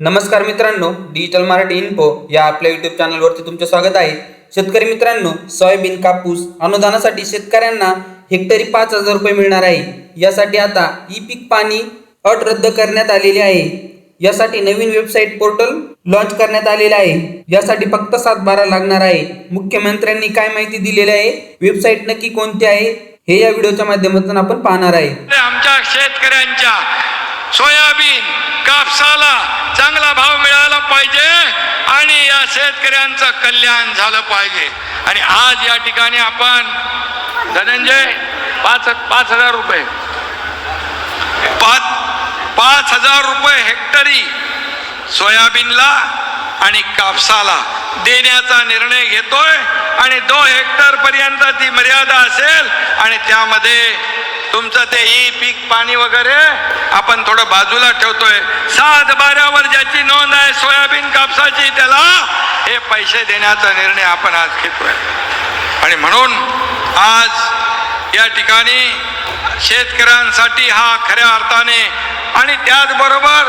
नमस्कार मित्रांनो digital Marathi info या आपल्या युट्यूब चॅनलवरती तुमचे स्वागत आहे. शेतकरी मित्रांनो सोयाबीन कापूस अनुदानासाठी शेतकऱ्यांना हेक्टरी पाच हजार रुपये मिळणार आहे. यासाठी आता ई पीक पाणी अट रद्द करण्यात आलेली आहे. यासाठी नवीन वेबसाईट पोर्टल लॉन्च करण्यात आलेले आहे. यासाठी फक्त सात बारा लागणार आहे. मुख्यमंत्र्यांनी काय माहिती दिलेली आहे? वेबसाईट नक्की कोणती आहे? हे या व्हिडिओच्या माध्यमातून आपण पाहणार आहे. आमच्या शेतकऱ्यांच्या सोयाबीन कापसाला चांगला भाव मिळाला पाहिजे आणि या शेतकऱ्यांचं कल्याण झालं पाहिजे. आणि आज या ठिकाणी आपण धनंजय पाच पाच हजार रुपये. पाच पाच हजार रुपये हेक्टरी सोयाबीनला आणि कापसाला देण्याचा निर्णय घेतोय आणि दो हेक्टर पर्यंत ती मर्यादा असेल आणि त्यामध्ये तुमचं ते ई पीक पाणी वगैरे आपण थोडं बाजूला ठेवतोय. सात बाऱ्यावर ज्याची नोंद आहे सोयाबीन कापसाची त्याला हे पैसे देण्याचा निर्णय आपण आज घेतोय. आणि म्हणून आज या ठिकाणी शेतकऱ्यांसाठी हा खऱ्या अर्थाने आणि त्याचबरोबर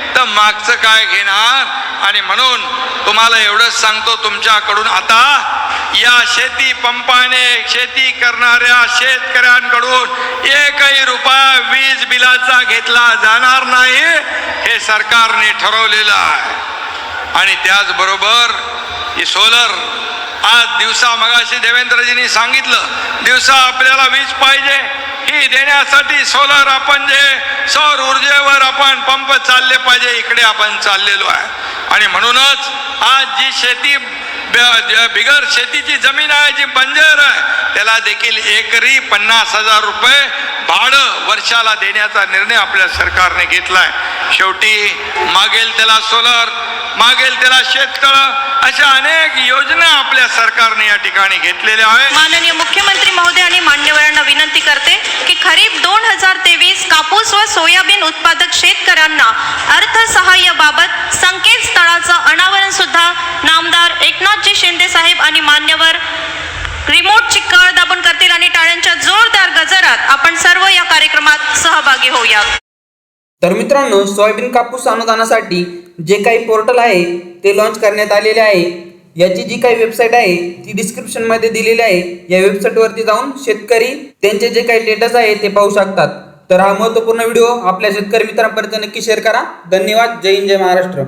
तर मागचं काय घेणार? आणि म्हणून तुम्हाला एवढंच सांगतो तुमच्याकडून आता या शेती पंपाने शेती करणाऱ्या शेतकऱ्यांकडून एकही रुपया वीज बिलाचा घेतला जाणार नाही हे सरकारने ठरवलेलं आहे. आणि त्याचबरोबर ही सोलर आज दिवसा मगाशी देवेंद्रजींनी सांगितलं दिवसा आपल्याला वीज पाहिजे. ही देण्यासाठी सोलर आपण जे सौर ऊर्जेवर आपण पंप चालले पाहिजे इकडे आपण चाललेलो आहे. आणि म्हणूनच आज जी शेती बिगर शेतीची जमीन आहे जी बंजर आहे त्याला देखील एकरी पन्नास हजार रुपये भाडं वर्षाला देण्याचा निर्णय आपल्या सरकारने घेतलाय. शेवटी मागेल त्याला सोलर मागेल त्याला शेततळ अशा अनेक योजना आपल्या सरकारने या ठिकाणी घेतलेल्या आहेत. माननीय मुख्यमंत्री महोदय आणि मान्यवरांना विनंती करते की खरीप दोन हजार तेवीस कापूस व सोयाबीन उत्पादक शेतकऱ्यांना अर्थसहाय्याबाबत संकेतस्थळाचं अनावरण सुद्धा नामदार एकनाथजी शिंदे साहेब आणि मान्यवर रिमोट कळ दाबून करतील आणि टाळ्यांच्या जोरदार बाजारात आपण सर्व या कार्यक्रमात सहभागी होऊया तर मित्रांनो सोयाबीन कापूस अनुदानासाठी जे काही पोर्टल आहे ते लॉन्च करण्यात आलेले आहे. याची जी काही वेबसाईट आहे ती डिस्क्रिप्शनमध्ये दिलेली आहे. या वेबसाईटवरती जाऊन शेतकरी त्यांचे जे काही स्टेटस आहे ते पाहू शकतात. तर हा महत्त्वपूर्ण व्हिडिओ आपल्या शेतकरी मित्रांपर्यंत नक्की शेअर करा. धन्यवाद. जय हिंद जय महाराष्ट्र.